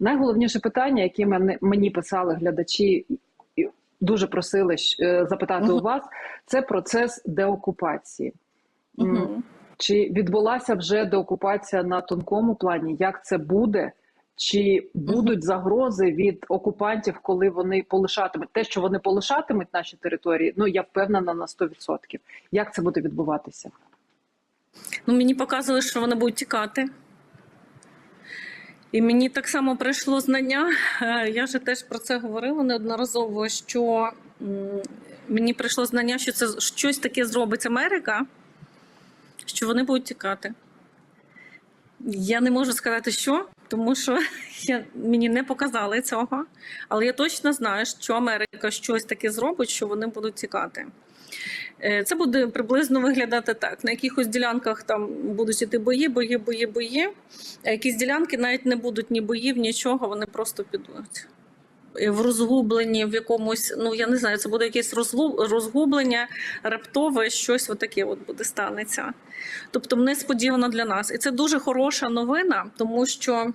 Найголовніше питання, яке мені писали глядачі, і дуже просили е, запитати Мгм. у вас, це процес деокупації. Угу. Чи відбулася вже деокупація на тонкому плані? Як це буде? Чи будуть загрози від окупантів, коли вони полишатимуть те, що вони полишатимуть наші території? Ну я впевнена на 100%. Як це буде відбуватися? Ну, мені показували, що вони будуть тікати. І мені так само прийшло знання. е, Я вже теж про це говорила неодноразово. Що мені прийшло знання, що це щось таке зробить Америка, що вони будуть тікати. Я не можу сказати, що, тому що я, мені не показали цього. Але я точно знаю, що Америка щось таке зробить, що вони будуть тікати. Е, Це буде приблизно виглядати так. На якихось ділянках там будуть іти бої, бої, бої, бої. А якісь ділянки навіть не будуть ні боїв, нічого, вони просто підуть. В розгубленні, в якомусь, ну я не знаю, це буде якесь розгублення, раптове, щось отаке от буде станеться. Тобто несподівано для нас. І це дуже хороша новина, тому що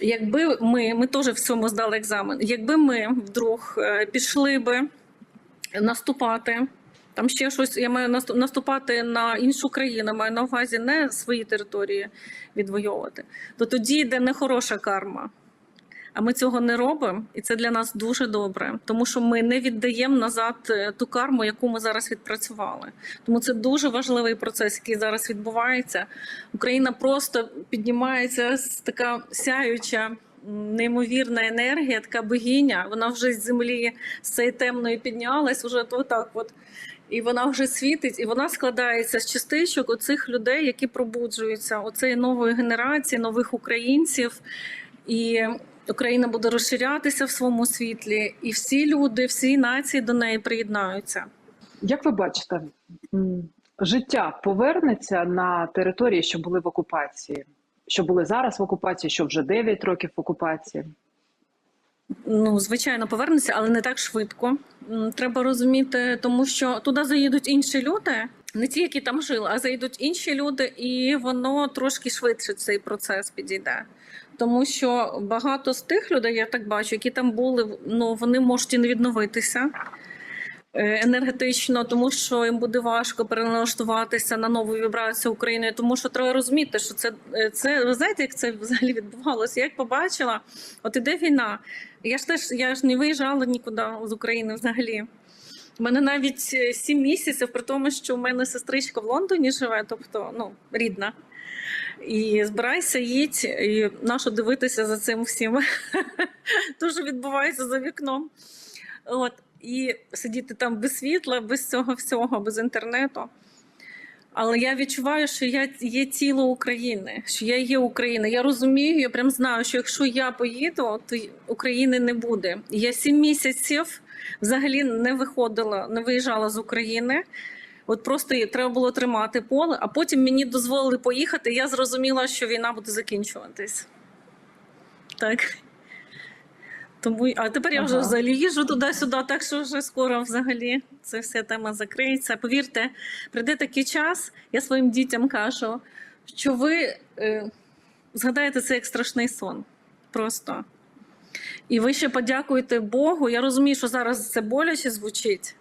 якби ми, ми теж в цьому здали екзамен, якби ми вдруг е, пішли би наступати. Там ще щось, я маю наступ- наступати на іншу країну, маю на увазі не свої території відвоювати. То тоді йде нехороша карма. А ми цього не робимо, і це для нас дуже добре, тому що ми не віддаємо назад е, ту карму, яку ми зараз відпрацювали. Тому це дуже важливий процес, який зараз відбувається. Україна просто піднімається з така сяюча, неймовірна енергія, така богиня. Вона вже з землі з цієї темної піднялась, вже отак от. І вона вже світить, і вона складається з частичок оцих людей, які пробуджуються, оцеї нової генерації, нових українців. І Україна буде розширятися в своєму світлі, і всі люди, всі нації до неї приєднаються. Як ви бачите, життя повернеться на території, що були в окупації, що були зараз в окупації, що вже 9 років в окупації? Ну, звичайно, повернеться, але не так швидко. Треба розуміти, тому що туди заїдуть інші люди, не ті, які там жили, а заїдуть інші люди, і воно трошки швидше цей процес підійде. Тому що багато з тих людей, я так бачу, які там були, ну вони можуть і не відновитися енергетично, тому що їм буде важко переналаштуватися на нову вібрацію України. Тому що треба розуміти, що це, е, це ви знаєте, як це взагалі відбувалося? Я як побачила, от іде війна. Я ж теж я ж не виїжджала нікуди з України взагалі. У мене навіть е, сім місяців, при тому, що у мене сестричка в Лондоні живе, тобто ну, рідна. І збирайся, їдь, і нащо дивитися за цим всім. Дуже відбувається за вікном. От, і сидіти там без світла, без цього всього, без інтернету. Але я відчуваю, що я є тіло України, що я є Україна. Я розумію, я прям знаю, що якщо я поїду, то України не буде. Я сім місяців взагалі не виходила, не виїжджала з України. От просто треба було тримати поле, а потім мені дозволили поїхати. і Я зрозуміла, що війна буде закінчуватись. Так. Тому, а тепер я вже Ага. взагалі їжджу туди-сюди, так що вже скоро взагалі ця вся тема закриється. Повірте, прийде такий час, я своїм дітям кажу, що ви е, згадаєте це як страшний сон. Просто. І ви ще подякуєте Богу. Я розумію, що зараз це боляче звучить,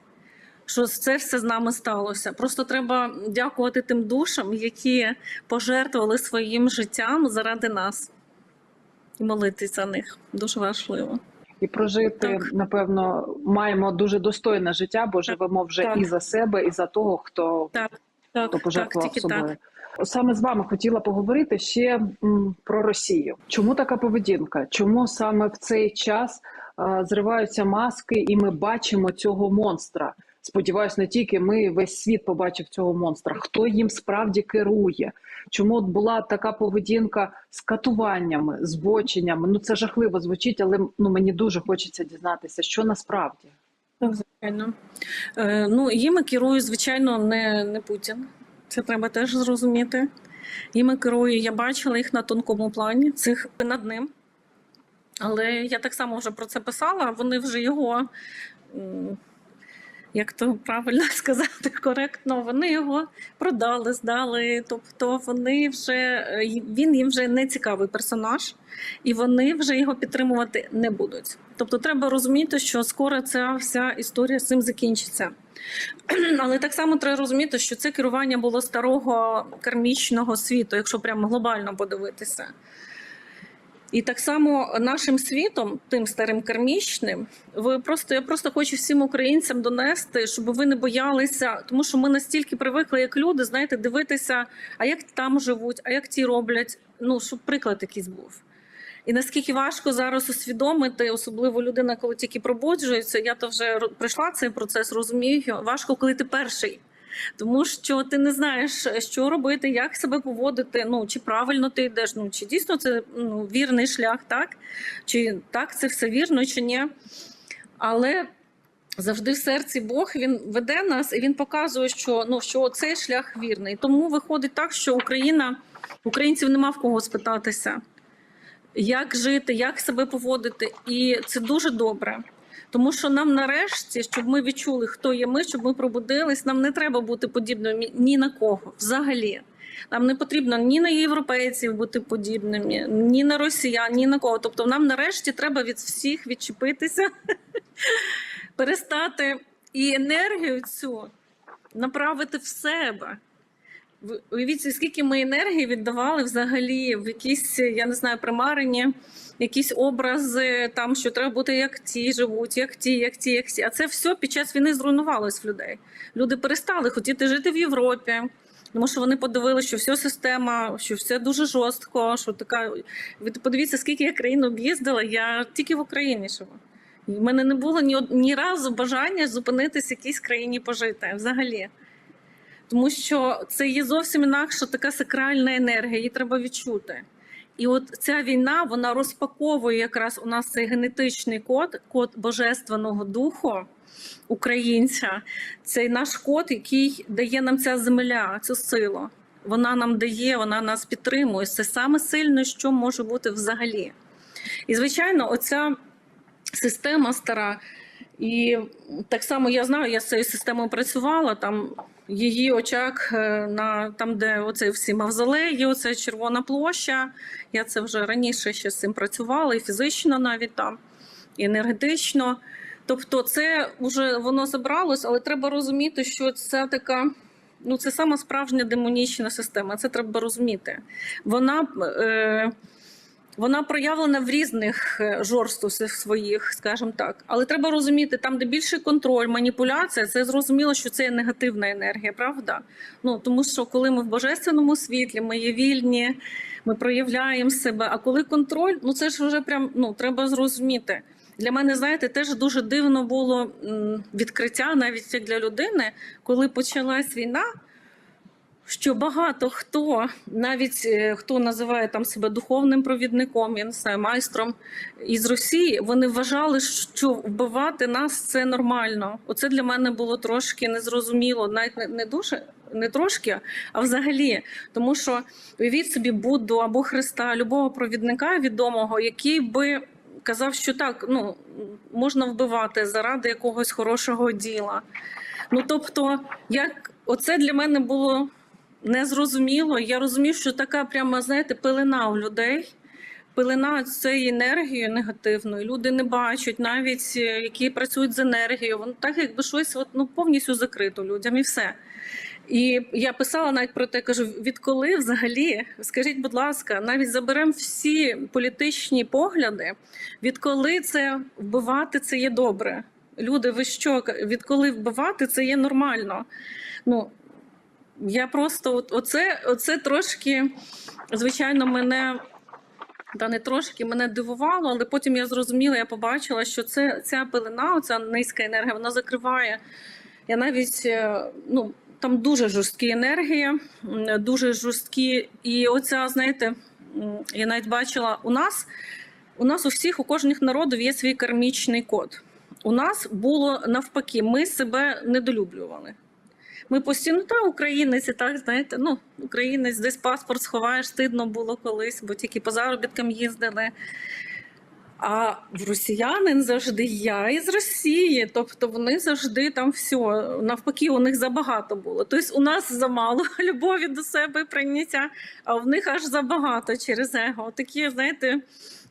що це все з нами сталося. Просто треба дякувати тим душам, які пожертвували своїм життям заради нас. І молитись за них. Дуже важливо. І прожити, Так. напевно, маємо дуже достойне життя, бо живемо вже так. і за себе, і за того, хто, Так, так, хто пожертвував так, собою. так. Саме з вами хотіла поговорити ще про Росію. Чому така поведінка? Чому саме в цей час е, зриваються маски, і ми бачимо цього монстра? Сподіваюсь, не тільки ми, весь світ побачив цього монстра. Хто їм справді керує? Чому от була така поведінка з катуваннями, збоченнями? Ну це жахливо звучить, але ну мені дуже хочеться дізнатися, що насправді. Звичайно. Е, ну, їми керує, звичайно, не, не Путін. Це треба теж зрозуміти. Їми керує, я бачила їх на тонкому плані, цих над ним. Але я так само вже про це писала, вони вже його як то правильно сказати, коректно, вони його продали, здали. Тобто вони вже е, він їм вже не цікавий персонаж, і вони вже його підтримувати не будуть. Тобто, треба розуміти, що скоро ця вся історія з цим закінчиться. Але так само треба розуміти, що це керування було старого кармічного світу, якщо прямо глобально подивитися. І так само нашим світом, тим старим кармічним, ви просто я просто хочу всім українцям донести, щоб ви не боялися, тому що ми настільки привикли, як люди, знаєте, дивитися, а як там живуть, а як ті роблять. Ну щоб приклад якийсь був. І наскільки важко зараз усвідомити, особливо людина, коли тільки пробуджується, я то вже ро- пройшла цей процес, розумію. Важко, коли ти перший. Тому що ти не знаєш, що робити, як себе поводити. Ну чи правильно ти йдеш, ну чи дійсно це ну, вірний шлях, так? Чи так це все вірно, чи ні. Але завжди в серці Бог він веде нас і він показує, що ну що цей шлях вірний. Тому виходить так, що Україна українців нема в кого спитатися, як жити, як себе поводити, і це дуже добре. Тому що нам нарешті, щоб ми відчули, хто є ми, щоб ми пробудились, нам не треба бути подібними ні на кого взагалі. Нам не потрібно ні на європейців бути подібними, ні на росіян, ні на кого. Тобто, нам нарешті треба від всіх відчепитися, перестати і енергію цю направити в себе. Уявіть, скільки ми енергії віддавали взагалі в якісь, я не знаю, примарені, якісь образи, там що треба бути як ті живуть, як ті, як ті, як ті. А це все під час війни зруйнувалось в людей. Люди перестали хотіти жити в Європі. Тому що вони подивилися, що вся система, що все дуже жорстко. Що така ви подивіться, скільки я країн об'їздила. Я тільки в Україні живу. І в мене не було ні, ні разу бажання зупинитися в якійсь країні пожити взагалі. Тому що це є зовсім інакша така сакральна енергія, її треба відчути. І от ця війна вона розпаковує якраз у нас цей генетичний код, код божественного духу українця. Цей наш код, який дає нам ця земля, цю силу. Вона нам дає, вона нас підтримує. Це саме сильне, що може бути взагалі. І звичайно, оця система стара. І так само я знаю, я з цією системою працювала. Там її очак е, на там, де оце всі мавзолеї, оце червона площа. Я це вже раніше ще з цим працювала, і фізично навіть там, і енергетично. Тобто, це вже воно забралось, але треба розуміти, що це така. Ну, це сама справжня демонічна система. Це треба розуміти. Вона е, вона проявлена в різних е, жорстокостях своїх, скажімо так. Але треба розуміти, там, де більший контроль, маніпуляція, це зрозуміло, що це є негативна енергія, правда? Ну тому що коли ми в божественному світлі, ми є вільні, ми проявляємо себе. А коли контроль, ну це ж вже прям ну треба зрозуміти. Для мене, знаєте, теж дуже дивно було відкриття, навіть як для людини, коли почалась війна що багато хто, навіть е, хто називає там себе духовним провідником, я не знаю, майстром із Росії, вони вважали, що вбивати нас це нормально. Оце для мене було трошки незрозуміло, навіть не, дуже. Не трошки, а взагалі, тому що уявіть собі Будду або Христа, любого провідника відомого, який би казав, що так ну можна вбивати заради якогось хорошого діла. Ну тобто, як оце для мене було незрозуміло. Я розумію, що така прямо, знаєте, пилина у людей. Пилина цієї енергії негативної. Люди не бачать, навіть е, які працюють з енергією. Воно так, якби щось от, ну, повністю закрито людям і все. І я писала навіть про те, кажу: відколи взагалі, скажіть, будь ласка, навіть заберемо всі політичні погляди, відколи це вбивати це є добре. Люди, ви що, відколи вбивати це є нормально? Ну, я просто от, оце, оце трошки, звичайно, мене. Та не трошки мене дивувало, але потім я зрозуміла, я побачила, що це ця пилина, ця низька енергія, вона закриває. Я навіть е, ну там дуже жорсткі енергії, дуже жорсткі. І оця, знаєте, я навіть бачила у нас, у нас у всіх, у кожних народів є свій кармічний код. У нас було навпаки, ми себе недолюблювали. Ми постійно та українець, і так знаєте, ну українець, десь паспорт сховаєш, стидно було колись, бо тільки по заробіткам їздили. А росіянин завжди я із Росії. Тобто вони завжди там все навпаки, у них забагато було. Тобто у нас замало любові до себе прийняття, а в них аж забагато через его. Такі, знаєте,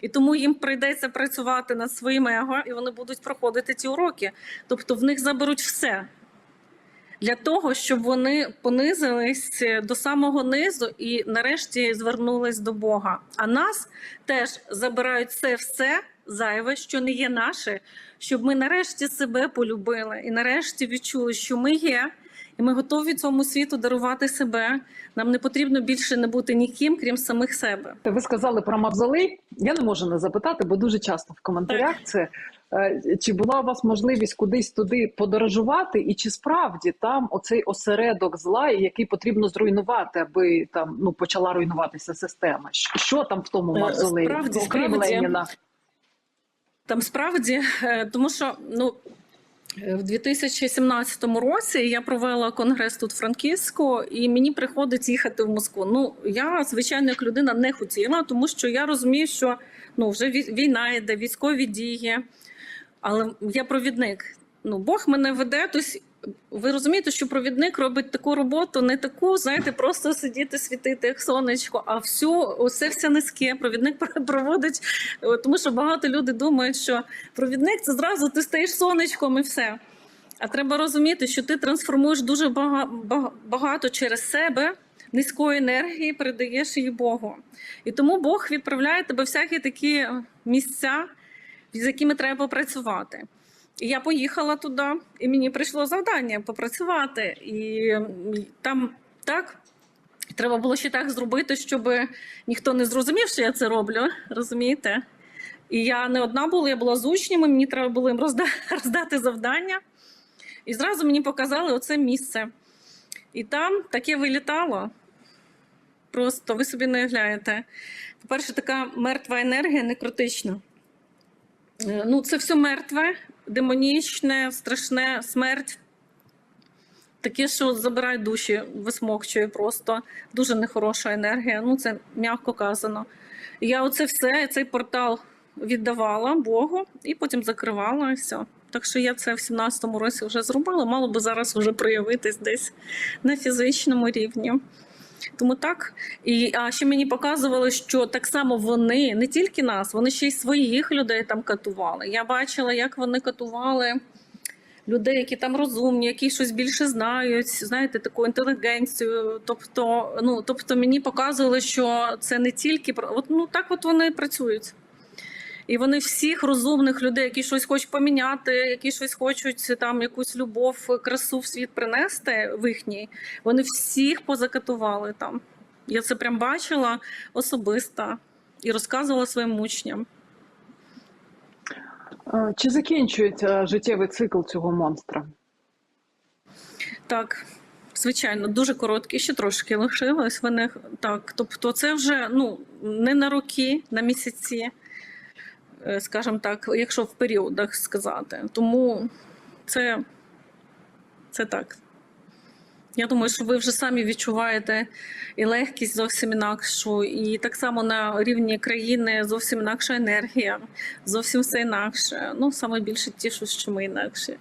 і тому їм прийдеться працювати над своїм его, і вони будуть проходити ці уроки. Тобто в них заберуть все для того, щоб вони понизились до самого низу і нарешті звернулись до Бога. А нас теж забирають все все зайве, що не є наше, щоб ми нарешті себе полюбили і нарешті відчули, що ми є, і ми готові цьому світу дарувати себе. Нам не потрібно більше не бути ніким, крім самих себе. Ви сказали про мавзолей. Я не можу не запитати, бо дуже часто в коментарях це е, чи була у вас можливість кудись туди подорожувати, і чи справді там оцей осередок зла, який потрібно зруйнувати, аби там ну почала руйнуватися система? Що там в тому Е, мавзолеї? справді, окрім справді. Леніна? Там справді, е, тому що ну. е, В 2017 році я провела конгрес тут в Франківську, і мені приходить їхати в Москву. Ну я звичайно як людина не хотіла, тому що я розумію, що ну вже вій- війна йде, військові дії, але я провідник. Ну Бог мене веде. Тобто, ви розумієте, що провідник робить таку роботу, не таку, знаєте, просто сидіти, світити як сонечко, а всю усе все низьке. Провідник проводить, е, тому що багато людей думають, що провідник це зразу ти стаєш сонечком і все. А треба розуміти, що ти трансформуєш дуже бага- бага- багато через себе низької енергії, передаєш її Богу. І тому Бог відправляє тебе всякі такі місця, з якими треба попрацювати. Я поїхала туди, і мені прийшло завдання попрацювати. І там так. Треба було ще так зробити, щоб ніхто не зрозумів, що я це роблю. Розумієте? І я не одна була, я була з учнями, мені треба було їм розда- роздати завдання. І зразу мені показали оце місце. І там таке вилітало. Просто ви собі не уявляєте. По-перше, така мертва енергія некротична. Е, Ну, це все мертве, демонічне, страшне, смерть. Таке, що забирає душі, висмокчує просто. Дуже нехороша енергія. Ну, це м'яко казано. Я оце все, цей портал віддавала Богу і потім закривала і все. Так що я це в 17-му році вже зробила, мало би зараз вже проявитись десь на фізичному рівні. Тому так. І а ще мені показували, що так само вони не тільки нас, вони ще й своїх людей там катували. Я бачила, як вони катували людей, які там розумні, які щось більше знають, знаєте, таку інтелігенцію. Тобто, ну тобто мені показували, що це не тільки про ну так, от вони працюють. І вони всіх розумних людей, які щось хочуть поміняти, які щось хочуть там якусь любов, красу в світ принести в їхній, вони всіх позакатували там. Я це прям бачила особисто і розказувала своїм учням. Чи закінчується життєвий цикл цього монстра? Так, звичайно, дуже короткий, ще трошки лишилось. Вони так. Тобто, це вже ну не на роки, на місяці, скажімо так, якщо в періодах сказати. Тому це, це так. Я думаю, що ви вже самі відчуваєте і легкість зовсім інакшу, і так само на рівні країни зовсім інакша енергія, зовсім все інакше. Ну, саме більше тішу, що ми інакші.